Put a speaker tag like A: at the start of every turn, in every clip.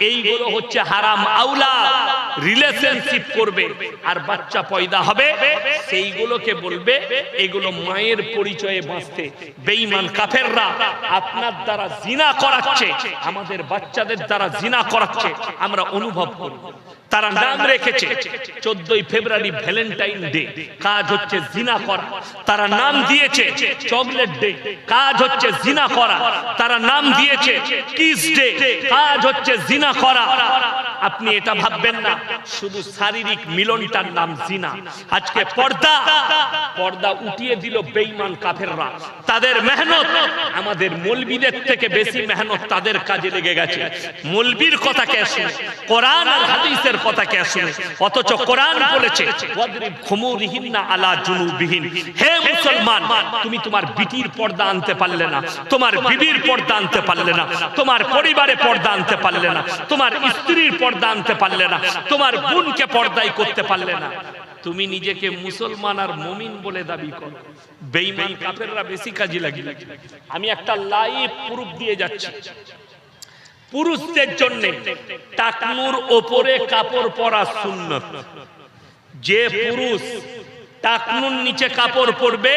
A: এইগুলো হচ্ছে হারাম আউলা। রিলেশনশিপ করবে। আর বাচ্চা পয়দা হবে, সেইগুলোকে বলবে, এগুলো মায়ের পরিচয়ে বাঁচতে। বেঈমান কাফেররা আপনার দ্বারা জিনা করাচ্ছে, আমাদের বাচ্চাদের দ্বারা জিনা করাচ্ছে, আমরা অনুভব করি তারা নাম রেখেছে। চোদ্দই ফেব্রুয়ারি ভ্যালেন্টাইন ডে, কাজ হচ্ছে জিনা করা। তারা নাম দিয়েছে চকলেট ডে, কাজ হচ্ছে জিনা করা। তারা নাম দিয়েছে কিস ডে, কাজ হচ্ছে জিনা করা। আপনি এটা ভাববেন না, শুধু শারীরিক মিলনটার নাম জিনা। আজকে পর্দা পর্দা উঠিয়ে দিল বেঈমান কাফেররা। তাদের মেহনত, আমাদের মলবিদের থেকে বেশি মেহনত তাদের কাজে লেগে গেছে। মলবির কথা কে শুনে কোরআন আর হাদিসের কথা কে শুনে? অথচ কোরআন বলেছে আলা জুনুবিহিন। হে মুসলমান, তুমি তোমার বিটির পর্দা আনতে পারলে না, তোমার বিবির পর্দা আনতে পারলে না, তোমার পরিবারে পর্দা আনতে পারলে না, তোমার স্ত্রীর পর্দা আনতে পারলে না, তোমার বোনকে পর্দাই করতে পারলে না। তুমি নিজেকে মুসলমান আর মমিন বলে দাবি করো। বেঈমান কাফেররা বেশি কাজে লাগি আমি একটা লাইভ প্রুফ দিয়ে যাচ্ছি। পুরুষদের জন্য টাকনুর ওপরে কাপড় পরা সুন্নত। যে পুরুষ টাকনুর নিচে কাপড় পরবে,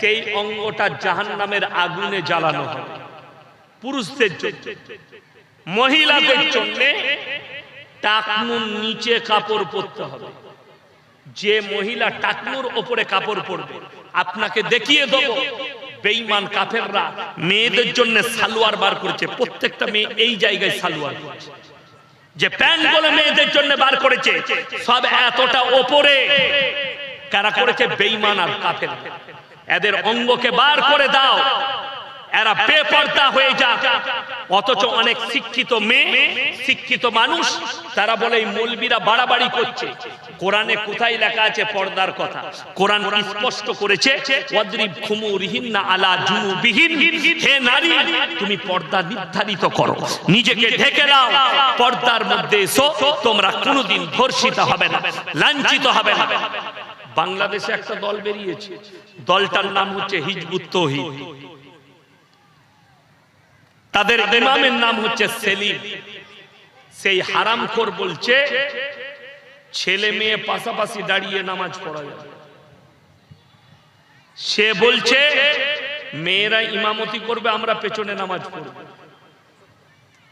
A: সেই অঙ্গটা জাহান্নামের আগুনে জ্বালানো হবে। পুরুষদের জন্য। মহিলাদের জন্য টাকনুর নিচে কাপড় পরতে হবে। যে মহিলা টাকনুর ওপরে কাপড় পরবে, আপনাকে দেখিয়ে দেবো। বেঈমান কাফেররা মেয়েদের জন্য সালোয়ার বার করেছে। প্রত্যেকটা মেয়ে এই জায়গায় সালোয়ার করছে যে প্যান্ট বলে মেয়েদের জন্য বার করেছে, সব এতটা ওপরে। কারা করেছে? বেঈমান আর কাফের এদের অঙ্গকে বার করে দাও। এরা বেপর্দা হয়ে যাক। অথচ অনেক শিক্ষিত মেয়ে, শিক্ষিত মানুষ, তারা বলে মৌলবীরা বাড়াবাড়ি করছে। কোরআনে কোথায় লেখা আছে পর্দার কথা? কোরআন স্পষ্ট করেছে হে নারী, তুমি পর্দা নির্ধারিত করো। নিজেকে ঢেকে দাও। পর্দার মধ্যে এসো। তোমরা কোনোদিন ধর্ষিত হবে না, লাঞ্ছিত হবে না। বাংলাদেশে একটা দল বেরিয়েছে। দলটার নাম হচ্ছে হিজবুত তাদের ইমামের নাম হচ্ছে সেলিম। সেই হারাম হারামখোর বলছে, ছেলে মেয়ে পাশাপাশি দাঁড়িয়ে নামাজ পড়া যাবে। সে বলছে, মেয়েরা ইমামতি করবে, আমরা পেছনে নামাজ পড়ব।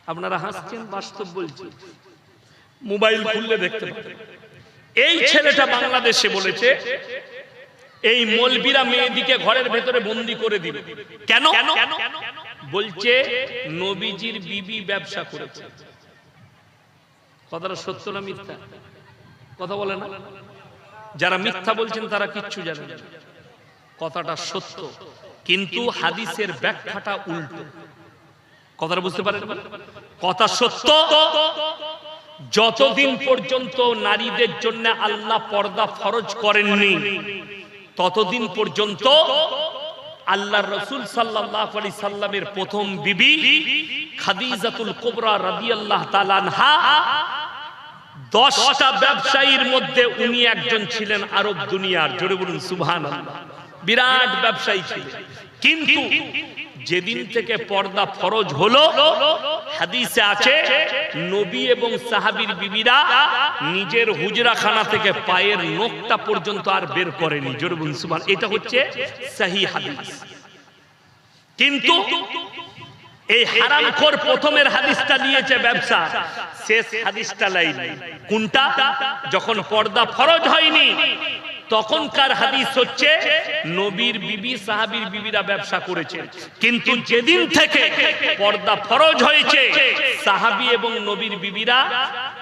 A: আপনারা হাসছেন বাস্তব বলছি। মোবাইল খুললে দেখতে পাবেন। এই ছেলেটা বাংলাদেশে বলেছে, এই মলবিরা মেয়েদিকে ঘরের ভেতরে বন্দি করে দিবে। কেন? বলছে, নবীজির বিবি ব্যবসা করেছে। কথাটা সত্য না মিথ্যা? কথা বলে না? যারা মিথ্যা বলছেন তারা কিচ্ছু জানে কথাটা সত্য, কিন্তু হাদিসের ব্যাখ্যাটা উল্টো। কথাটা বুঝতে পারেন? কথা সত্য, যতদিন পর্যন্ত নারীদের জন্য আল্লাহ পর্দা ফরজ করেননি, ততদিন পর্যন্ত আল্লাহ রসুল সাল্লাহ আলি সাল্লামের প্রথম বিবি খাদিজাতুল কোবরা রাদি আল্লাহ তালানহা দশটা ব্যবসায়ীর মধ্যে উনি একজন ছিলেন আরব দুনিয়ার। জোরে বলুন সুবহান বিরাট ব্যবসায়ী ছিলেন। কিন্তু যেদিন থেকে পর্দা ফরজ হলো, হাদিসে আছে, নবী এবং সাহাবীর বিবিরা নিজের হুজরাখানা থেকে পায়ের নখটা পর্যন্ত আর বের করেনি। জোরে বলুন, সুবহান, এটা হচ্ছে সহি হাদিস। কিন্তু এই হারামখোর প্রথমের হাদিসটা নিয়েছে ব্যবসা, শেষ হাদিসটা লাইন। কোনটা? যখন পর্দা ফরজ হয়নি তখনকার হাদিস হচ্ছে, নবীর বিবি সাহাবীর বিবিরা ব্যবসা করেছে। কিন্তু যেদিন থেকে পর্দা ফরজ হয়েছে, সাহাবী এবং নবীর বিবিরা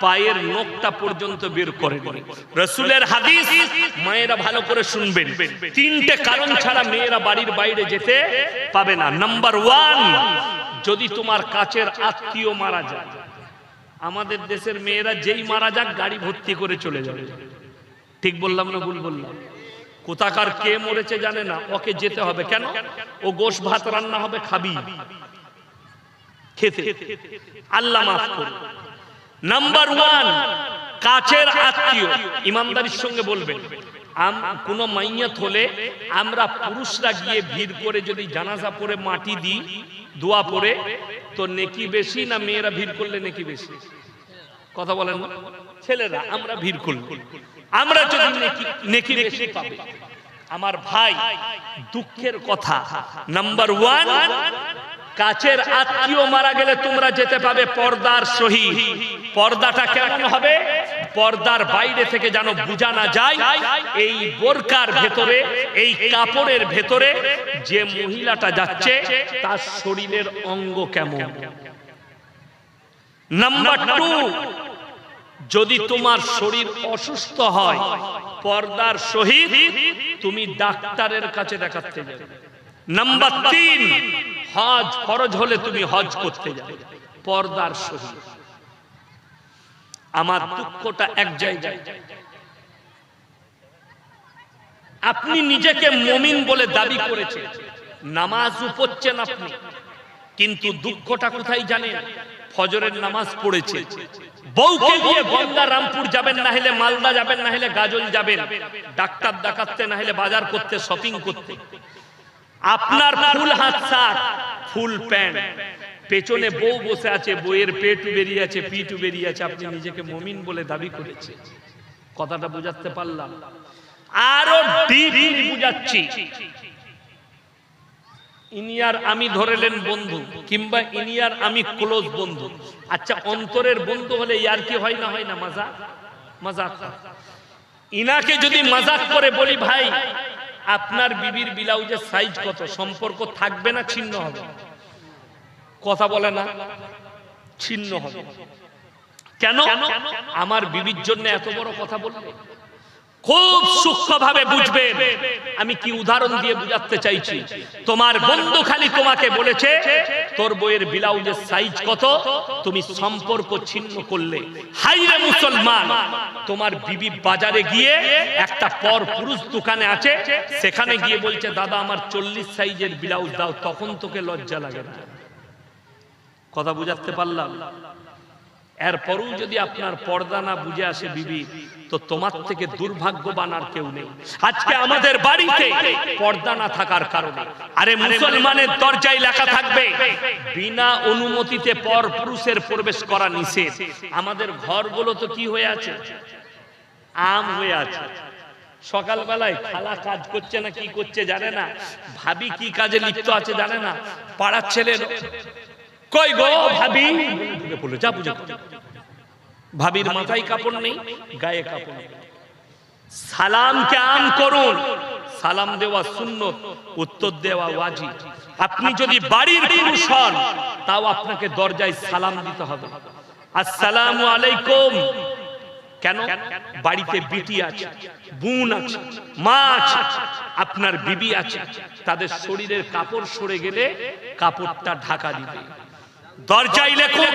A: পায়ের নখটা পর্যন্ত বের করে রসুলের হাদিস মায়েরা ভালো করে শুনবেন। তিনটে কারণ ছাড়া মেয়েরা বাড়ির বাইরে যেতে পাবে না। নাম্বার ওয়ান, যদি তোমার কাছের আত্মীয় মারা যায়, আমাদের দেশের মেয়েরা যেই মারা যাক, গাড়ি ভর্তি করে চলে যাবে। ঠিক বললাম না ভুল বললাম? কোথাকার কে মরেছে জানে না, ওকে যেতে হবে কেন? ও গোশ ভাত রান্না হবে খাবি। খেতে। আল্লাহ মাফ করুন। নাম্বার ওয়ান কাছের আত্মীয়। ইমানদারির সঙ্গে বলবেন, আম কোন মাইয়াত হলে আমরা পুরুষরা গিয়ে ভিড় করে যদি জানাজা পরে মাটি দিই, দোয়া পরে তো নেকি বেশি না মেয়েরা ভিড় করলে নেকি বেশি? কথা বলেন? ছেলেরা, আমরা ভিড় করল আমরা যদি নেকি বেশি পাবে। আমার ভাই দুঃখের কথা। নাম্বার ওয়ান কাছের আত্মীয় মারা গেলে তোমরা যেতে পাবে পর্দার সহিত। পর্দাটা কেমন হবে? পর্দার বাইরে থেকে যেন বোঝা না যায়, এই বোরকার ভেতরে, এই কাপড়ের ভেতরে যে মহিলাটা যাচ্ছে, তার শরীরের অঙ্গ কেমন? নাম্বার টু যদি তোমার শরীর অসুস্থ হয়, পর্দার সহিত তুমি ডাক্তারের কাছে দেখাতে যাবে। নাম্বার তিন, হজ ফরজ হলে তুমি হজ করতে যাবে, পর্দার সহিত। আমার দুঃখটা এক জায়গায়। আপনি নিজেকে মমিন বলে দাবি করেছেন। নামাজ পড়ছেন আপনি। কিন্তু দুঃখটা কোথায় জানেন? ফজরের নামাজ পড়েছে। বউকে দিয়ে গঙ্গা রামপুর যাবেন, না হলে মালদা যাবেন, না হলে গাজল যাবেন। ডাক্তার দেখাতে না হলে বাজার করতে শপিং করতে। আপনার ফুল হাত সার, ফুল প্যান্ট। পেছনে বউ বসে আছে বইয়ের পেট বেরিয়ে আছে পিটু বেরিয়ে আছে, আপনি নিজেকে মমিন বলে দাবি করেছে কথাটা বুঝাতে পারলাম। আরও বুঝাচ্ছি। ইনিয়ার আমি ধরেলেন বন্ধু, কিংবা ইনিয়ার আমি ক্লোজ বন্ধু। আচ্ছা অন্তরের বন্ধু হলে ইয়ার কি হয় না হয় না? মজা মজাক। ইনাকে যদি মজাক করে বলি, ভাই, আপনার বিবির ব্লাউজের সাইজ কত? সম্পর্ক থাকবে না, ছিন্ন হবে? কথা বলে না, ছিন্ন হবে। কেন? আমার বিবির জন্য এত বড় কথা বলবে খুব সূক্ষ্মভাবে বুঝবে। আমি কি উদাহরণ দিয়ে বুঝাতে চাইছি? তোমার বন্ধু খালি তোমাকে বলেছে, তোর বইয়ের ব্লাউজের সাইজ কত? তুমি সম্পর্ক ছিন্ন করলে। হাইরে মুসলমান, তোমার বিবি বাজারে গিয়ে একটা পর পুরুষ দোকানে আছে, সেখানে গিয়ে বলছে, দাদা, আমার চল্লিশ সাইজের ব্লাউজ দাও, তখন তোকে লজ্জা লাগে না। কথা বুঝাতে পারলাম? এরপরও যদি আপনার পর্দা না বুঝে আসে বিবি তো তোমার থেকে দুর্ভাগ্যবান আর কেউ নেই। আজকে আমাদের বাড়িতে পর্দা না থাকার কারণে। আরে মুসলমানের দরজায় লেখা থাকবে বিনা অনুমতিতে পর পুরুষের প্রবেশ করা নিষেধ। আমাদের ঘরগুলো তো কি হয়ে আছে? আম হয়ে আছে। সকালবেলায় খালা কাজ করছে না কি করছে জানে না। ভাবি কি কাজে লিপ্ত আছে জানে না। পাড়ার ছেলে কই গো ভাবি? বলে যা বুঝে। ভাবির মাথায় কাপড় নেই গায়ে কাপড় নেই। সালামকে আম করুন? সালাম দেওয়া সুন্নত উত্তর দেওয়া ওয়াজি আপনি যদি বাড়ির পুরুষ হন তাও আপনাকে দরজায় সালাম দিতে হবে। আসসালামু আলাইকুম। কেন? বাড়িতে বিটি আছে বোন আছে মা আছে আপনার বিবি আছে তাদের শরীরের কাপড় সরে গেলে কাপড়টা ঢাকা দিবে। দরজায় লেখুন।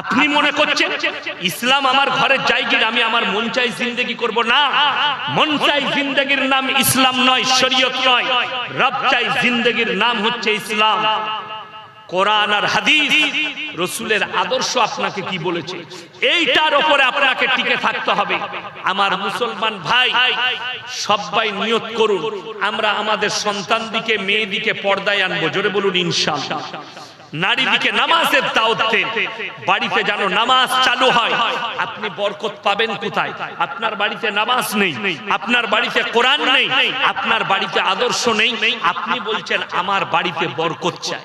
A: আপনি মনে করছেন ইসলাম আমার ঘরের জায়গির আমি আমার মন চাই জিন্দগি করব? না। মন চাই জিন্দগির নাম ইসলাম নয়, শরীয়ত নয়। রব চাই জিন্দগির নাম হচ্ছে ইসলাম। কোরআন আর হাদিস, রসুলের আদর্শ আপনাকে কি বলেছে? এইটার উপরে আপনাকে টিকে থাকতে হবে। আমার মুসলমান ভাই, সবাই নিয়ত করুন। আমরা আমাদের সন্তান দিকে মেয়ে দিকে পর্দায় আনব। জোরে বলুন ইনশাআল্লাহ নারী দিকে নামাজের দাওয়াত দেন। বাড়িতে যেন নামাজ চালু হয়। আপনি বরকত পাবেন কোথায়? আপনার বাড়িতে নামাজ নেই। আপনার বাড়িতে কোরআন নেই। আপনার বাড়িতে আদর্শ নেই। আপনি বলছেন, আমার বাড়িতে বরকত চাই।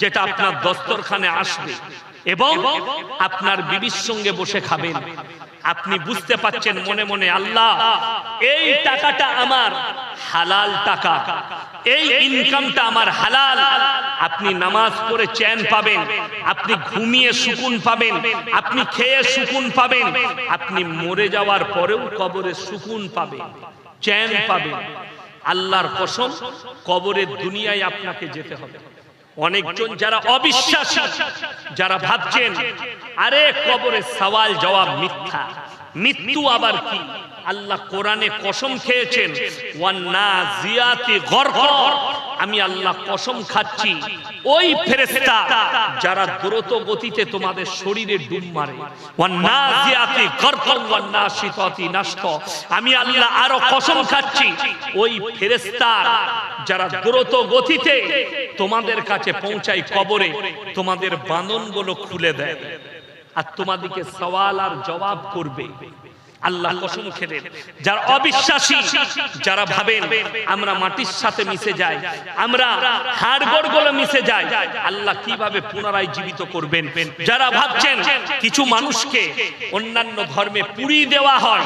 A: যেটা আপনার দস্তরখানে আসবে এবং আপনার বিবির সঙ্গে বসে খাবেন। আপনি বুঝতে পাচ্ছেন মনে মনে, আল্লাহ, এই টাকাটা আমার হালাল টাকা, এই ইনকামটা আমার হালাল। আপনি নামাজ পড়ে চ্যান পাবেন, আপনি ঘুমিয়ে সুকুন পাবেন, আপনি খেয়ে সুকুন পাবেন, আপনি মরে যাওয়ার পরেও কবরে সুকুন পাবেন, চ্যান পাবেন। আল্লাহর কসম, কবরের দুনিয়ায় আপনাকে যেতে হবে। অনেকজন যারা অবিশ্বাসী, যারা ভাবছেন, আরে, কবরে সওয়াল জবাব মিথ্যা। মৃত্যু আবার কি? আল্লাহ কোরআনে কসম খেয়েছেন, ওয়ান্নাজিয়াতি গরকর আমি আল্লাহ কসম খাচ্ছি, ওই ফেরেশতা যারা দ্রুত গতিতে তোমাদের শরীরে ডুব মারে। আমি আল্লাহ আরও কসম খাচ্ছি, ওই ফেরেশতা যারা দ্রুত গতিতে তোমাদের কাছে পৌঁছায় কবরে, তোমাদের বাঁধনগুলো খুলে দেয়। আর তোমাদেরকে সওয়াল আর জবাব করবে। আল্লাহ কসম খেলেন যারা অবিশ্বাসী, যারা ভাবেন, আমরা মাটির সাথে মিশে যাই, আমরা হাড়গড়গুলো মিশে যাই, আল্লাহ কীভাবে পুনরায় জীবিত করবেন? যারা ভাবছেন কিছু মানুষকে অন্যান্য ধর্মে পুড়িয়ে দেওয়া হয়,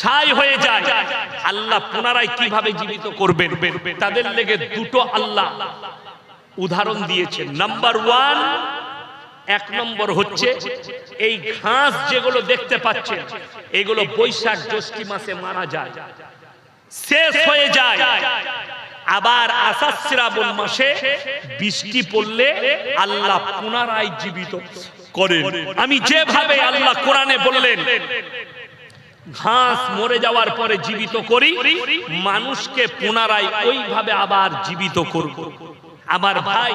A: ছাই হয়ে যায়, আল্লাহ পুনরায় কীভাবে জীবিত করবেন? তাদের লেগে দুটো আল্লাহ উদাহরণ দিয়েছেন। নাম্বার ওয়ান এক নম্বর হচ্ছে এই ঘাস যেগুলো দেখতে পাচ্ছেন, এগুলো বৈশাখ জ্যৈষ্ঠী মাসে মারা যায়। শেষ হয়ে যায়। আবার আষাঢ় শ্রাবণ মাসে বৃষ্টি পড়লে আল্লাহ পুনরায় জীবিত করেন। আমি যেভাবে আল্লাহ কোরআনে বললেন, ঘাস মরে যাওয়ার পরে জীবিত করি, মানুষকে পুনরায় ওইভাবে আবার জীবিত করব। আমার ভাই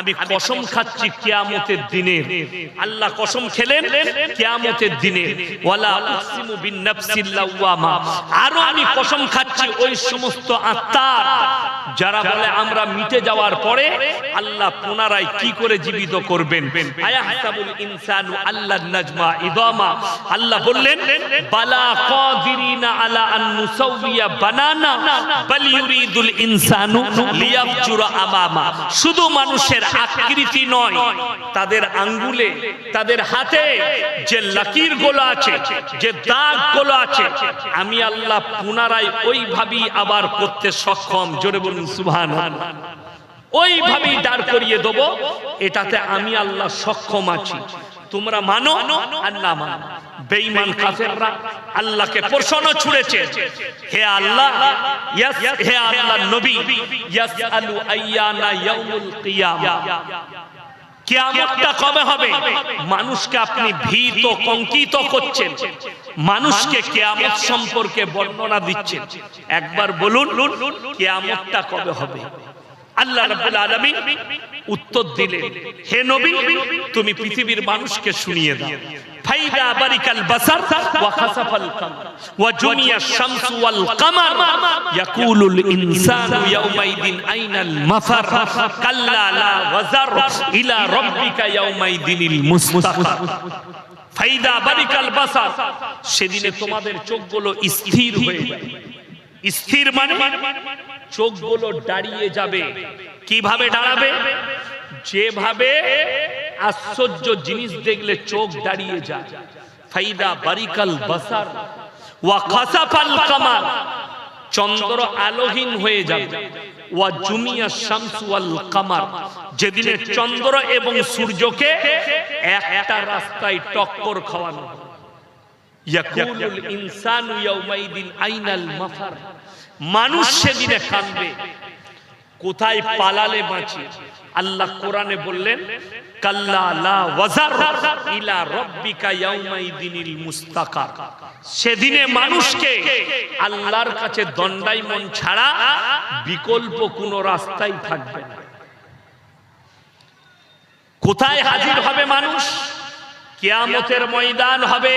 A: আমি কসম খাচ্ছি কিয়ামতের দিনের আল্লাহ কসম খেলেন কিয়ামতের দিনে। আরও আমি কসম খাচ্ছি ওই সমস্ত আত্মার। যারা বলে আমরা মিটে যাওয়ার পরে আল্লাহ পুনরায় কি করে জীবিত করবেন? আল্লাহ আল্লাহ বললেন, বালা আলা বানানা ইনসানু শুধু মানুষের আকৃতি নয়, তাদের আঙ্গুলে, তাদের হাতে যে লাকিরগুলো আছে, যে দাগগুলো আছে, আমি আল্লাহ পুনরায় ওইভাবেই আবার করতে সক্ষম। জোরে বলুন, সুবহানাল্লাহ। ওইভাবেই দাঁড় করিয়ে দেব, এটাতে আমি আল্লাহ সক্ষম আছি। তোমরা মানো আর না মানো? বেঈমান কাফেররা আল্লাহকে প্রশ্ন ছুড়েছে। হে আল্লাহ, ইয়াস, হে আল্লাহ নবী ইয়াসআলু আইয়ানা ইয়াউমুল কিয়ামা। কিয়ামতটা কবে হবে? মানুষকে আপনি ভীত কঙ্কিত করছেন। মানুষকে কিয়ামত সম্পর্কে বর্ণনা দিচ্ছেন। একবার বলুন, কিয়ামতটা কবে হবে? আল্লাহ রাব্বুল আলামিন উত্তর দিলেন হে নবী, তুমি পৃথিবীর মানুষকে শুনিয়ে দাও। আইনাল ফাইদা বারিকাল সেদিনে তোমাদের চোখগুলো স্থির হয়ে স্থির মানে চোখগুলো দাঁড়িয়ে যাবে। কীভাবে দাঁড়াবে? যেভাবে আশ্চর্য জিনিস দেখলে চোখ দাঁড়িয়ে যায়। ফাইদা বারিকাল বাসার ওয়া খাসাফাল কামার। চন্দ্র আলোহীন হয়ে যাবে। ওয়া জুমিয়া শামসু ওয়াল কামার। যেদিনে চন্দ্র এবং সূর্যকে একটা রাস্তায় টক্কর খাওয়ানো। ইয়াকুলুল ইনসানু ইয়াউমাইদিন আইনাল মাফার। মানুষ সেদিনে কাঁদবে। কোথায় পালালে বাঁচি? আল্লাহ কোরআনে বললেন সেদিনে মানুষকে আল্লাহর কাছে দণ্ডাইমন ছাড়া বিকল্প কোনো রাস্তাই থাকবে না। কোথায় হাজির হবে মানুষ? কেয়ামতের ময়দান হবে।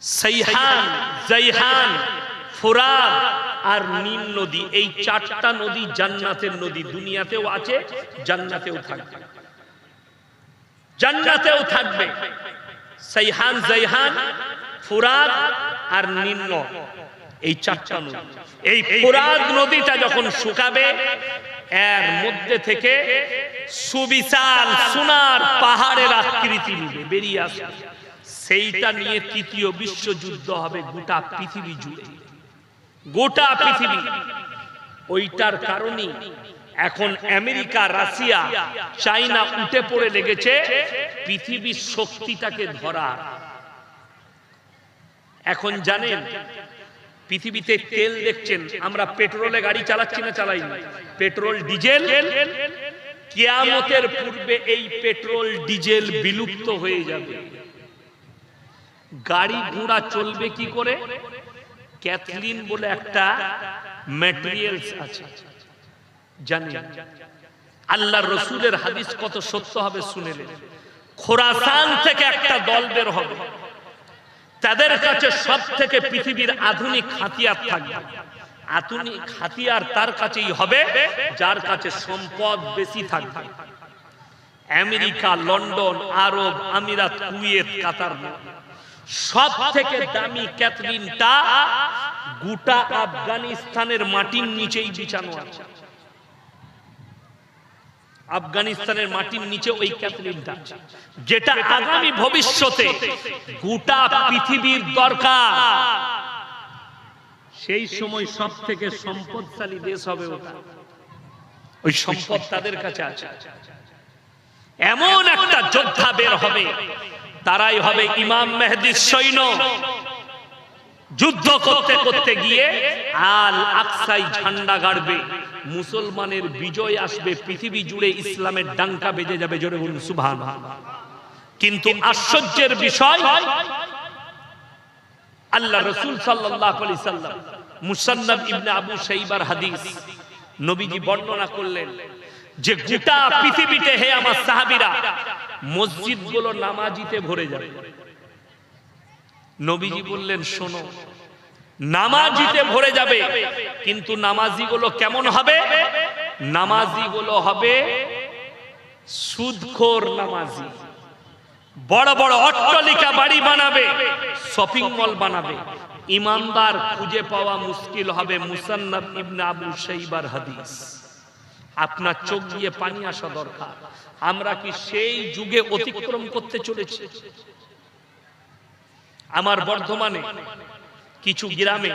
A: সাইহান জাইহান ফোরাদ আর নীল নদী। এই চারটা নদী জান্নাতের নদী। দুনিয়াতেও আছে, জান্নাতেও থাকবে। জান্নাতেও থাকবে। সাইহান জাইহান ফুরাদ আর নীল এই চারটা নদী। এই ফুরাদ নদীটা যখন শুকাবে, এর মধ্যে থেকে সুবিশাল, সোনার পাহাড়ের আকৃতি নিবে, বেরিয়ে আসবে। সেইটা নিয়ে তৃতীয় বিশ্বযুদ্ধ হবে গোটা পৃথিবী জুড়ে। গোটা পৃথিবী। ওইটার কারণে এখন আমেরিকা রাশিয়া চাইনা উঠে পড়ে লেগেছে পৃথিবীর শক্তিটাকে ধরা এখন জানেন পৃথিবীতে তেল দেখছেন আমরা পেট্রোলে গাড়ি চালাচ্ছি না চালাই না। Petrol diesel. কিয়ামতের পূর্বে এই পেট্রোল ডিজেল বিলুপ্ত হয়ে যাবে। গাড়ি ঘোড়া চলবে কি করে? ক্যাথলিন বলে একটা ম্যাটেরিয়ালস আছে। জানেন? আল্লাহ রসুলের হাদিস কত সত্য হবে শুনেলেন খোরাসান থেকে একটা দল বের হবে। তাদের কাছে সব থেকে পৃথিবীর আধুনিক হাতিয়ার থাকবে। আধুনিক হাতিয়ার তার কাছেই হবে, যার কাছে সম্পদ বেশি থাকবে। আমেরিকা, লন্ডন, আরব, আমিরাত, কুয়েত, কাতার। সব থেকে দামি ক্যাথরিনটা গোটা আফগানিস্তানের মাটির নিচেই বিছানো আছে। আফগানিস্তানের মাটির নিচে ওই ক্যাথলিনটা যেটা আগামী ভবিষ্যতে গোটা পৃথিবীর দরকার। সেই সময় সব থেকে সম্পদশালী দেশ হবে ওটা। ওই সম্পদ তাদের কাছে আছে। এমন একটা যোদ্ধা বের হবে। তারাই হবে ইমাম মেহেদির সৈন্য। যুদ্ধ করতে করতে গিয়ে আল আকসাই ঝান্ডা গাড়বে। মুসলমানের বিজয় আসবে, পৃথিবী জুড়ে ইসলামের ডাঙ্কা বেজে যাবে, জোরে বলুন সুবহান কিন্তু আশ্চর্যের বিষয় আল্লাহ রসুল সাল্লাম মুসান্নাদ ইবনে আবু শাইবার হাদিস নবীজি বর্ণনা করলেন যে গোটা পৃথিবীতে হে আমার সাহাবীরা মসজিদগুলো নামাজিতে ভরে যাবে। নবীজি বললেন, শোনো, নামাজিতে ভরে যাবে, কিন্তু নামাজিগুলো কেমন হবে? নামাজিগুলো হবে সুদখোর নামাজি। বড় বড় অট্টালিকা বাড়ি বানাবে, শপিং মল বানাবে। ইমানদার খুঁজে পাওয়া মুশকিল হবে মুসান্নাব ইবনে আবু শাইবার হাদিস। আপনার চোখ দিয়ে পানি আসা দরকার। আমরা কি সেই যুগে অতিক্রম করতে চলেছি? আমার বর্ধমানে কিছু গ্রামে